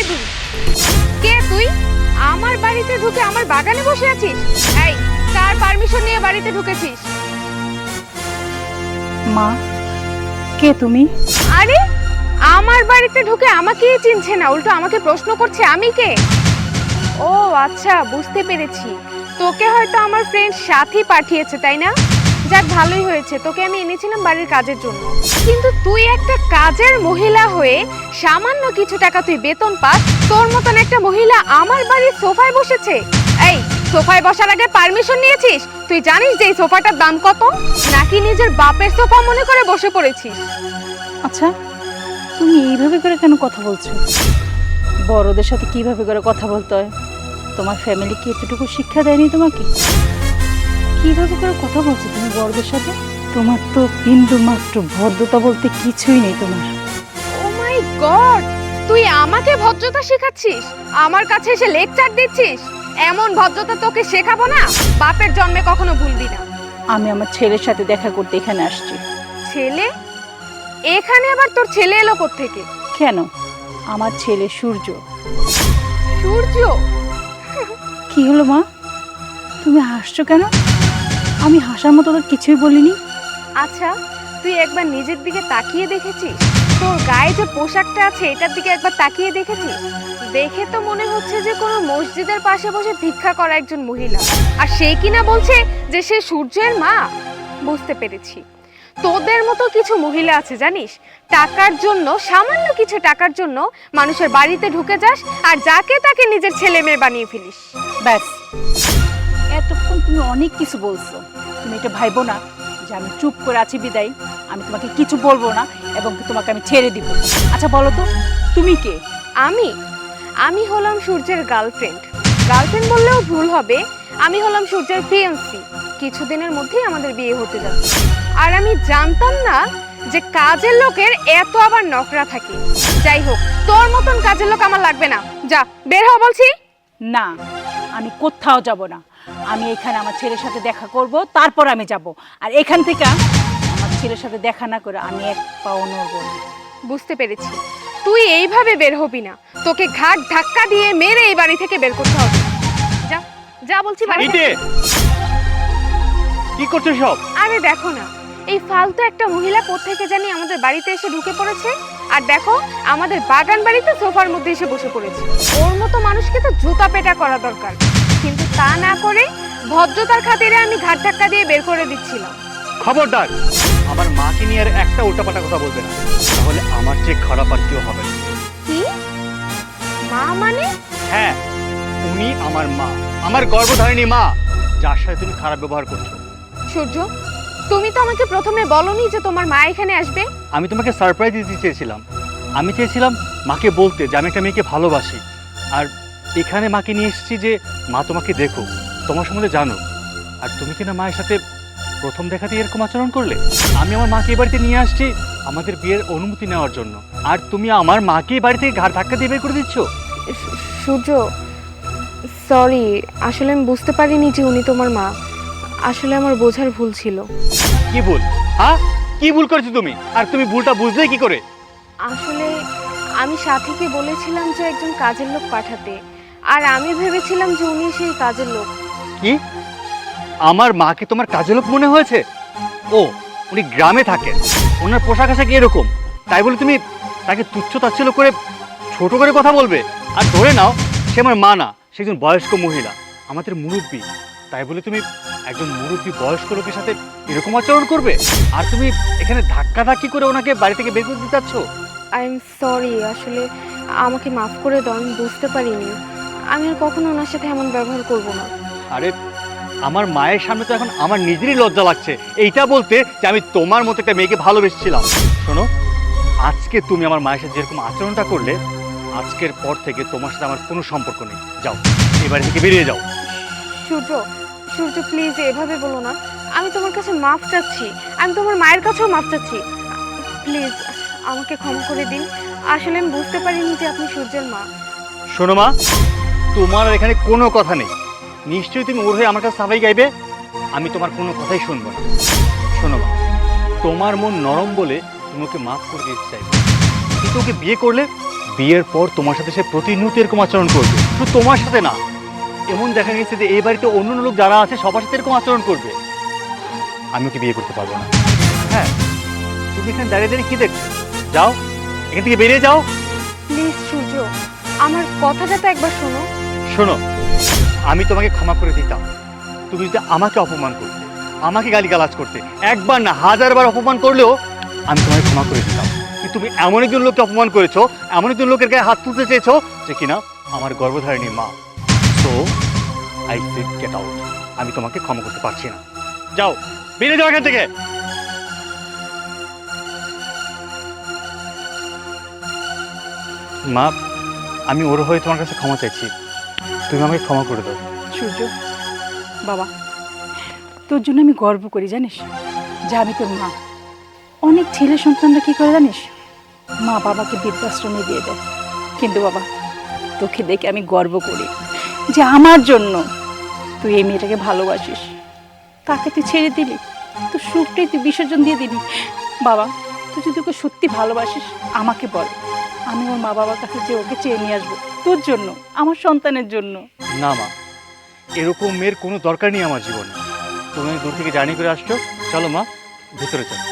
এই বুড়ি কে তুই? আমার বাড়িতে ঢুকে আমার বাগানে বসে আছিস? এই কার পারমিশন নিয়ে বাড়িতে ঢুকেছিস। মা কে তুমি? আরে আমার বাড়িতে ঢুকে আমাকেই চিনছে না। উল্টো আমাকে প্রশ্ন করছে আমি কে? ও আচ্ছা বুঝতে পেরেছি। তোকে হয়তো আমার ফ্রেন্ড সাথী পাঠিয়েছে তাই না? যাক, ভালোই হয়েছে। তোকে আমি এনেছিলাম বাড়ির কাজের জন্য। কিন্তু তুই একটা কাজের মহিলা হয়ে সামান্য কিছু টাকা তুই বেতন পাস, তোর মতন একটা মহিলা আমার বাড়ির সোফায় বসেছে। এই, সোফায় বসার আগে পারমিশন নিয়েছিস? তুই জানিস যে এই সোফাটার দাম কত? নাকি নিজের বাপের সোফা মনে করে বসে পড়েছিস? আচ্ছা তুমি এইভাবে করে কেন কথা বলছো? বড়দের সাথে কীভাবে করে কথা বলতে হয়? তোমার ফ্যামিলি কি এতটুকু শিক্ষা দেয়নি তোমাকে? কীভাবে করে কথা বলছো তুমি গর্বের সাথে? তোমার তো বিন্দু মাত্র ভদ্রতা বলতে কিছুই নেই তোমার। ও মাই গড তুই আমাকে ভদ্রতা শেখাচ্ছিস? আমার কাছে এসে লেকচার দিচ্ছিস? এমন ভদ্রতা তোকে শেখাবো না? বাপের জন্মে কখনো ভুলবি না। আমি আমার ছেলের সাথে দেখা করতে এখানে আসছি। ছেলে? এখানে আবার তোর ছেলে এলো থেকে কেন? আমার ছেলে সূর্য। সূর্য? কি হলো মা? তুমি হাসছো কেন? আমি হাসার মতো তো কিছুই বলিনি? আচ্ছা তুই একবার নিজের দিকে তাকিয়ে দেখেছিস? তোর গায়ে যে পোশাকটা আছে এটার দিকে একবার তাকিয়ে দেখেছিস? দেখে তো মনে হচ্ছে যে কোনো মসজিদের পাশে বসে ভিক্ষা করা একজন মহিলা। আর সে কিনা বলছে যে সে সূর্যের মা। বুঝতে পেরেছি। তোদের মতো কিছু মহিলা আছে জানিস? টাকার জন্য সামান্য কিছু টাকার জন্য মানুষের বাড়িতে ঢুকে যাস আর যাকে তাকে নিজের ছেলে মেয়ে বানিয়ে ফেলিস। ব্যাস। এতক্ষণ তুমি অনেক কিছু বলছো। তুমি এটা ভাইবো না যে আমি চুপ করে আছি বিদায় আমি তোমাকে কিছু বলব না এবং তোমাকে আমি ছেড়ে দিব। আচ্ছা বলো তো তুমি কে? আমি? আমি হলাম সূর্যের গার্লফ্রেন্ড। গার্লফ্রেন্ড বললেও ভুল হবে আমি হলাম সূর্যের ফিয়েন্সি। কিছুদিনের মধ্যেই আমাদের বিয়ে হতে যাচ্ছে। আর আমি জানতাম না যে কাজের লোকের এত আবার নকরা থাকে। যাই হোক তোর মতন কাজের লোক আমার লাগবে না। যা বের হ বলছি। না আমি কোথাও যাব না। আমি এখানে আমার ছেলের সাথে দেখা করব তারপর আমি যাব। আর এখান থেকে আমার ছেলের সাথে দেখা না করে আমি এক পাও নড়ব না। বুঝতে পেরেছি। তুই এইভাবে বের হবি না। তোকে ঘাট ধাক্কা দিয়ে মেরে এই বাড়ি থেকে বের করতে হবে। যা যা বলছি বাড়ি থেকে। কি করছ সব? আরে দেখো না এই ফালতু একটা মহিলা কোত্থেকে জানি আমাদের বাড়িতে এসে ঢুকে পড়েছে? আর দেখো আমাদের বাগান বাড়িতে সোফার মধ্যে এসে বসে পড়েছে। ওর মতো মানুষকে তো জুতা পেটা করা দরকার। কিন্তু তা না করে ভদ্রতার খাতিরে আমি ঘাট ধাক্কা দিয়ে বের করে দিচ্ছিলাম। খবরদার! আমার মাকে নিয়ে আর একটা উল্টাপাল্টা কথা বলবে না। তাহলে আমার চেয়ে খারাপ আর কেউ হবে না। কি? মা মানে? হ্যাঁ উনি আমার মা। আমার গর্ভধারিণী মা যার সাথে তুমি খারাপ ব্যবহার করছ। সূর্য তুমি তো আমাকে প্রথমে বলনি যে তোমার মা এখানে আসবে। আমি তোমাকে সারপ্রাইজ দিতে চেয়েছিলাম। আমি চেয়েছিলাম মাকে বলতে যে আমি একটা মেয়েকে ভালোবাসি। আর এখানে মাকে নিয়ে এসেছি যে মা তোমাকে দেখো তোমার সম্বন্ধে জানো আর তুমি কিনা মায়ের সাথে প্রথম দেখাতে এরকম আচরণ করলে? আমি আমার মাকে বাড়িতে নিয়ে আসছি আমাদের বিয়ের অনুমতি নেওয়ার জন্য। আর তুমি আমার মাকে বাড়ি থেকে ঘাট ধাক্কা দিয়ে বের করে দিচ্ছ? সূর্য সরি আসলে আমি বুঝতে পারিনি যে উনি তোমার মা। আসলে আমার বোঝার ভুল ছিল। কি ভুল? হ্যাঁ? কি ভুল করেছ তুমি? আর তুমি ভুলটা বুঝলে কি করে? আসলে আমি সাথীকে বলেছিলাম যে একজন কাজের লোক পাঠাতে। আর আমি ভেবেছিলাম যে উনি সেই কাজের লোক। কি? আমার মাকে তোমার কাজের লোক মনে হয়েছে? ও উনি গ্রামে থাকেন। ওনার পোশাক আশাক এরকম। তাই বলে তুমি তাকে তুচ্ছ তাচ্ছিল্য করে ছোট করে কথা বলবে? আর ধরে নাও সে আমার মা না সে একজন বয়স্ক মহিলা। আমাদের মুরব্বী। তাই বলে তুমি একজন মুরব্বী বয়স্ক লোকের সাথে এরকম আচরণ করবে? আর তুমি এখানে ধাক্কা ধাক্কি করে ওনাকে বাড়ি থেকে বের করে দিতে চাচ্ছ? আই এম সরি আসলে আমাকে মাফ করে দাও আমি বুঝতে পারিনি। আমি আর কখনো ওনার সাথে এমন ব্যবহার করব না। আরে আমার মায়ের সামনে তো এখন আমার নিজেরই লজ্জা লাগছে। এইটা বলতে যে আমি তোমার মতো একটা মেয়েকে ভালোবেসেছিলাম। শোনো আজকে তুমি আমার মায়ের সাথে যেরকম আচরণটা করলে আজকের পর থেকে তোমার সাথে আমার কোনো সম্পর্ক নেই। যাও এই বাড়ি থেকে বেরিয়ে যাও। সূর্য সূর্য প্লিজ এভাবে বলো না। আমি তোমার কাছে মাফ চাচ্ছি। আমি তোমার মায়ের কাছেও মাফ চাচ্ছি। প্লিজ আমাকে ক্ষমা করে দিন। আসলে আমি বুঝতে পারিনি যে আপনি সূর্যের মা। শোনো মা তোমার আর এখানে কোনো কথা নেই। নিশ্চয়ই তুমি ওর হয়ে আমার কাছে সাফাই গাইবে? আমি তোমার কোনো কথাই শুনব না। শোনো তোমার মন নরম বলে তুমি ওকে মাফ করে দিতে চাইবে। কিন্তু ওকে বিয়ে করলে বিয়ের পর তোমার সাথে সে প্রতিনিয়ত এরকম আচরণ করবে। শুধু তোমার সাথে না, এমন দেখা গেছে যে এই বাড়িতে অন্য অন্য লোক যারা আছে, সবার সাথে এরকম আচরণ করবে। আমি ওকে বিয়ে করতে পারব না। হ্যাঁ তুমি এখানে দাঁড়িয়ে দাঁড়িয়ে কি দেখছ? যাও, এখান থেকে বেরিয়ে যাও। প্লিজ সূর্য, আমার কথাটা তো একবার শোনো। শোনো, আমি তোমাকে ক্ষমা করে দিতাম। তুমি যদি আমাকে অপমান করতে, আমাকে গালিগালাজ করতে, একবার না, হাজারবার অপমান করলেও আমি তোমাকে ক্ষমা করে দিতাম। কিন্তু তুমি এমন একজন লোককে অপমান করেছ, এমন একজন লোকের গায়ে হাত তুলতে চেয়েছো যে কিনা আমার গর্ভধারিণী মা। So I said get out আমি তোমাকে ক্ষমা করতে পারছি না। যাও, বেরিয়ে যাও এখান থেকে। মা, আমি ওর হয়ে তোমার কাছে ক্ষমা চাইছি। তুমি আমাকে ক্ষমা করে দাও। সূর্য, বাবা, তোর জন্য আমি গর্ব করি, জানিস? যে আমি তোর মা। অনেক ছেলে সন্তানরা কি করে, জানিস? মা বাবাকে বৃদ্ধাশ্রমে দিয়ে দেয়। কিন্তু বাবা, তোকে দেখে আমি গর্ব করি যে আমার জন্য তুই এই মেয়েটাকে ভালোবাসিস। তাকে তুই ছেড়ে দিলি, তোর সুখটাই তুই বিসর্জন দিয়ে দিলি। বাবা, তুই যদি ওকে সত্যি ভালোবাসিস, আমাকে বল। আমি ওর মা বাবার কাছে যে ওকে চেয়ে নিয়ে আসব, তোর জন্য, আমার সন্তানের জন্য। না মা, এরকম মেয়ের কোনো দরকার নেই আমার জীবনে। তুমি দূর থেকে জানি করে আসছো, চলো মা, ভেতরে চলো।